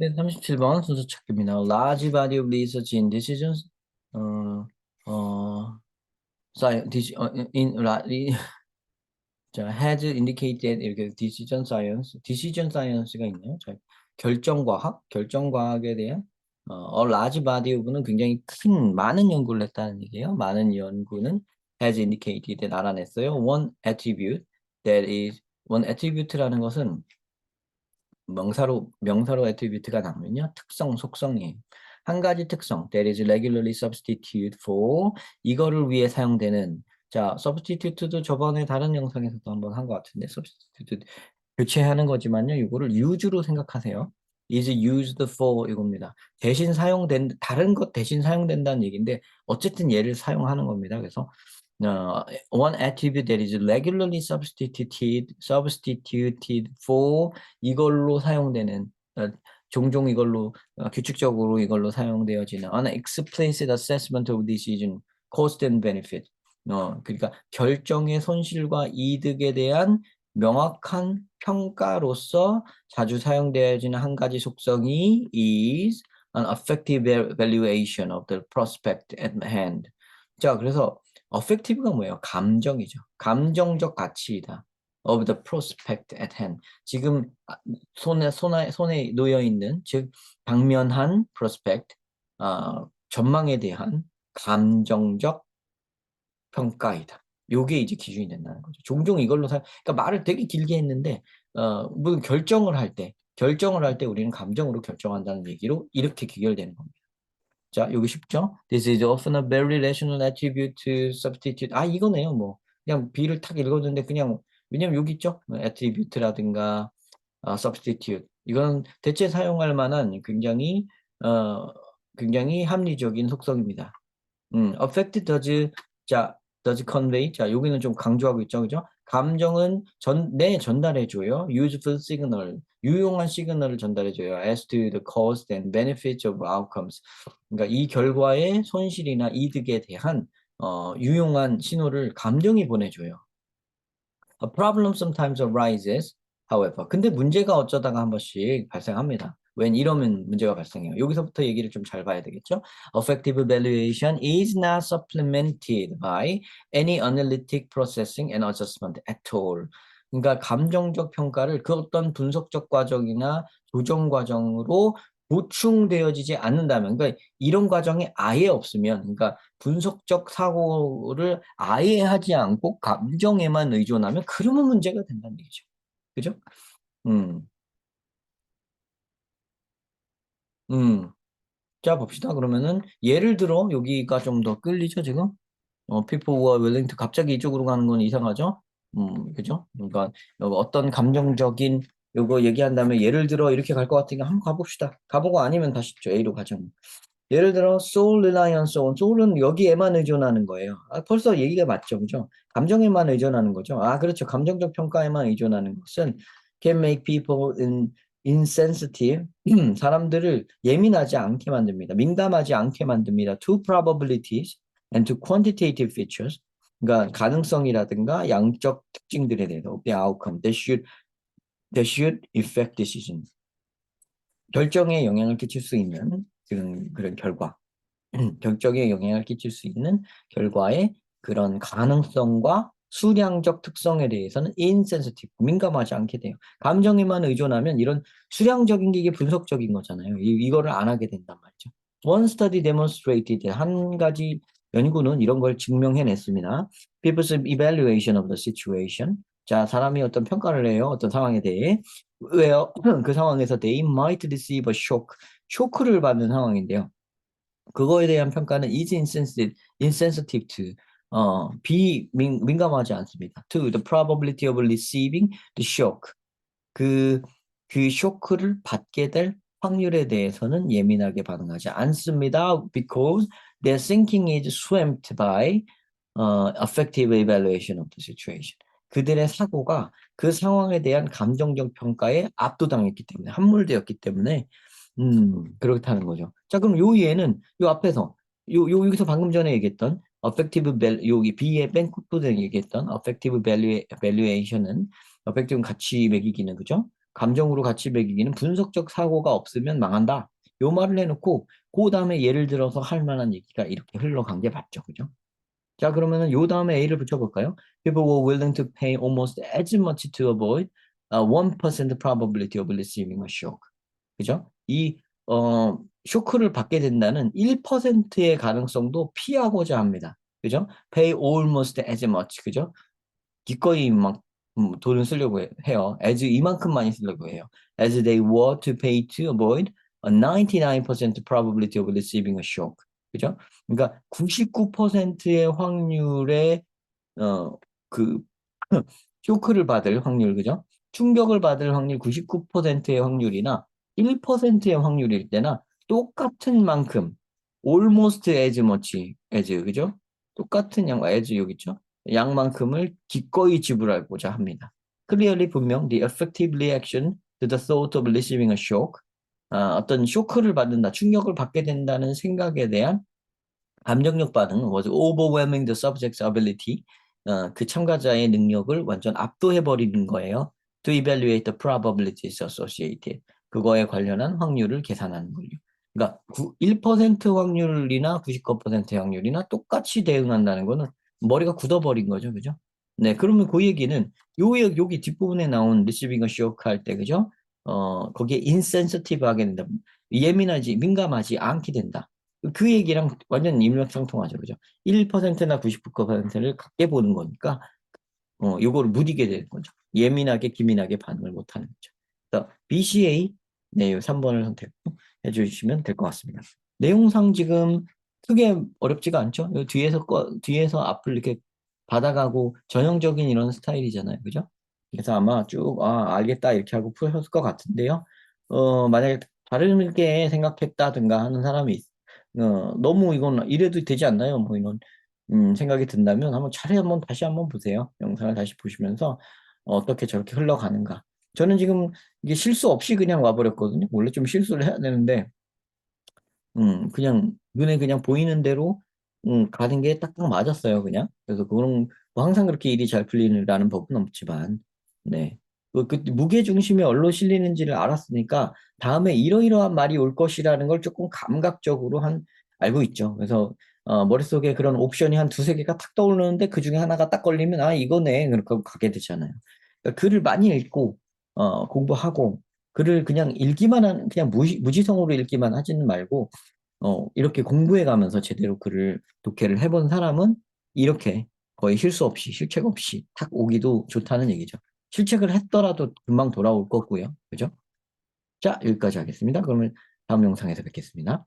네, 37번 순서 찾기입니다. Large body of research in decisions, 어, 어, science, 어, in, 이- 자, has indicated 이렇게 decision science, decision science가 있네요. 자, 결정과학, 결정과학에 대한 어, a large body of는 굉장히 큰 많은 연구를 했다는 얘기예요. 많은 연구는 has indicated 알아냈어요. One attribute that is one attribute라는 것은 명사로 명사로 attribute가 나오면요 특성 속성이에요. 한 가지 특성 that is regularly substitute for 이거를 위해 사용되는 자 substitute도 저번에 다른 영상에서도 한번 한 것 같은데 substitute 교체하는 거지만요 이거를 use로 생각하세요. is used for 이겁니다. 대신 사용된 다른 것 대신 사용된다는 얘기인데 어쨌든 얘를 사용하는 겁니다. 그래서 어, one attribute that is regularly substituted substituted for 이걸로 사용되는 어, 종종 이걸로 어, 규칙적으로 이걸로 사용되어지는 an explicit assessment of decision cost and benefit 어 그러니까 결정의 손실과 이득에 대한 명확한 평가로서 자주 사용되어지는 한 가지 속성이 is an effective evaluation of the prospect at hand. 자, 그래서 effective가 뭐예요? 감정이죠. 감정적 가치이다. of the prospect at hand. 지금 아, 손에 손에 손에 놓여 있는 즉 당면한 prospect 어, 전망에 대한 감정적 평가이다. 요게 이제 기준이 된다는 거죠. 종종 이걸로 사, 그러니까 말을 되게 길게 했는데, 어, 뭐 결정을 할 때, 결정을 할 때 우리는 감정으로 결정한다는 얘기로 이렇게 귀결되는 겁니다. 자, 여기 쉽죠? This is often a very rational attribute to substitute. 아, 이거네요. 뭐 그냥 B를 탁 읽었는데 그냥 왜냐면 여기 있죠? attribute라든가 어, substitute. 이건 대체 사용할 만한 굉장히 어, 굉장히 합리적인 속성입니다. 음, affect does 자 does convey 자 여기는 좀 강조하고 있죠, 그죠? 감정은 전, 내 전달해줘요. useful signal 유용한 시그널을 전달해줘요. as to the cost and benefits of outcomes. 그러니까 이 결과의 손실이나 이득에 대한 어, 유용한 신호를 감정이 보내줘요. A problem sometimes arises, however. 근데 문제가 어쩌다가 한 번씩 발생합니다. 웬 이러면 문제가 발생해요. 여기서부터 얘기를 좀 잘 봐야 되겠죠? Affective evaluation is not supplemented by any analytic processing and adjustment at all. 그러니까 감정적 평가를 그 어떤 분석적 과정이나 조정 과정으로 보충되어지지 않는다면, 그러니까 이런 과정이 아예 없으면, 그러니까 분석적 사고를 아예 하지 않고 감정에만 의존하면 그러면 문제가 된다는 얘기죠. 그죠? 음. 음. 자, 봅시다. 그러면은 예를 들어 여기가 좀 더 끌리죠, 지금? 어, people who are willing to 갑자기 이쪽으로 가는 건 이상하죠? 음, 그죠? 그러니까 어떤 감정적인 요거 얘기한 다음에 예를 들어 이렇게 갈 것 같으니까 한번 가봅시다. 가보고 아니면 다시 죠 A로 가죠. 예를 들어 soul reliance on soul은 여기에만 의존하는 거예요. 아, 벌써 얘기가 맞죠, 그죠? 감정에만 의존하는 거죠. 아, 그렇죠. 감정적 평가에만 의존하는 것은 can make people in, insensitive 사람들을 예민하지 않게 만듭니다. 민감하지 않게 만듭니다. to probabilities and to quantitative features 그러니까 가능성이라든가 양적 특징들에 대해서 the outcome that should that should affect decisions 결정에 영향을 끼칠 수 있는 그런 그런 결과 결정에 영향을 끼칠 수 있는 결과의 그런 가능성과 수량적 특성에 대해서는 insensitive, 민감하지 않게 돼요. 감정에만 의존하면 이런 수량적인 게 이게 분석적인 거잖아요. 이, 이거를 안 하게 된단 말이죠. One study demonstrated 한 가지 연구는 이런 걸 증명해냈습니다. People's evaluation of the situation. 자, 사람이 어떤 평가를 해요. 어떤 상황에 대해. 왜요? 그 상황에서 they might receive a shock. 쇼크를 받는 상황인데요. 그거에 대한 평가는 is insensitive, insensitive to 어, 비 민, 민감하지 않습니다. To the probability of receiving the shock. 그, 그 쇼크를 받게 될 확률에 대해서는 예민하게 반응하지 않습니다. Because their thinking is swamped by uh, affective evaluation of the situation. 그들의 사고가 그 상황에 대한 감정적 평가에 압도당했기 때문에 함몰되었기 때문에 음 그렇다는 거죠. 자 그럼 요 예는 요 앞에서 요, 요 여기서 방금 전에 얘기했던 affective 밸 여기 B의 뱅크푸드 얘기했던 affective valuation은 affective는 가치 매기기는 그죠? 감정으로 같이 매기기는 분석적 사고가 없으면 망한다. 요 말을 해놓고 그 다음에 예를 들어서 할 만한 얘기가 이렇게 흘러간 게 맞죠. 그죠? 자 그러면은 요 다음에 A를 붙여볼까요? People were willing to pay almost as much to avoid a 1% probability of receiving a shock. 그죠? 이 어, 쇼크를 받게 된다는 1%의 가능성도 피하고자 합니다. 그죠? pay almost as much. 그죠? 기꺼이 막 음, 돈을 쓰려고 해- 해요. as 이만큼 많이 쓰려고 해요. as they were to pay to avoid a 99% probability of receiving a shock. 그죠? 그러니까 99%의 확률의 어, 그 쇼크를 받을 확률, 그죠? 충격을 받을 확률 99%의 확률이나 1%의 확률일 때나 똑같은 만큼 almost as much as 그죠? 똑같은 양 as 여기 있죠? 양만큼을 기꺼이 지불하고자 합니다. Clearly 분명 the effective reaction to the thought of receiving a shock 아, 어떤 쇼크를 받는다, 충격을 받게 된다는 생각에 대한 감정력 반응 was overwhelming the subject's ability 어, 그 참가자의 능력을 완전 압도해 버리는 거예요. To evaluate the probabilities associated 그거에 관련한 확률을 계산하는 거죠. 그러니까 9, 1% 확률이나 99%의 확률이나 똑같이 대응한다는 거는 머리가 굳어버린 거죠, 그죠? 네, 그러면 그 얘기는 요 여기 뒷부분에 나온 a shock 할 때, 그죠? 어, 거기에 insensitive 하게 된다. 예민하지, 민감하지 않게 된다. 그 얘기랑 완전 일맥상통하죠. 그죠? 1%나 99%를 같게 보는 거니까, 어, 요거를 무디게 되는 거죠. 예민하게, 기민하게 반응을 못 하는 거죠. 그래서 BCA, 네, 3번을 선택 해 주시면 될 것 같습니다. 내용상 지금 크게 어렵지가 않죠? 요 뒤에서, 꺼, 뒤에서 앞을 이렇게 받아가고 전형적인 이런 스타일이잖아요. 그죠? 그래서 아마 쭉, 아, 알겠다, 이렇게 하고 푸셨을 것 같은데요. 어, 만약에 다르게 생각했다든가 하는 사람이 있, 어, 너무 이건 이래도 되지 않나요? 뭐 이런 음, 생각이 든다면 한번 차례 한번 다시 한번 보세요. 영상을 다시 보시면서 어떻게 저렇게 흘러가는가. 저는 지금 이게 실수 없이 그냥 와버렸거든요. 원래 좀 실수를 해야 되는데, 음, 그냥 눈에 그냥 보이는 대로 음, 가는 게 딱딱 맞았어요. 그냥. 그래서 그런 뭐 항상 그렇게 일이 잘 풀리라는 법은 없지만, 네. 그, 그 무게 중심이 어디로 실리는지를 알았으니까 다음에 이러이러한 말이 올 것이라는 걸 조금 감각적으로 한 알고 있죠. 그래서 어, 머릿속에 그런 옵션이 한 두세 개가 탁 떠오르는데 그 중에 하나가 딱 걸리면 아 이거네 그렇게 가게 되잖아요. 그러니까 글을 많이 읽고 어, 공부하고 글을 그냥 읽기만 한 그냥 무지, 무지성으로 읽기만 하지는 말고 어, 이렇게 공부해 가면서 제대로 글을 독해를 해본 사람은 이렇게 거의 실수 없이 실책 없이 탁 오기도 좋다는 얘기죠. 실책을 했더라도 금방 돌아올 거고요. 그죠? 자, 여기까지 하겠습니다. 그러면 다음 영상에서 뵙겠습니다.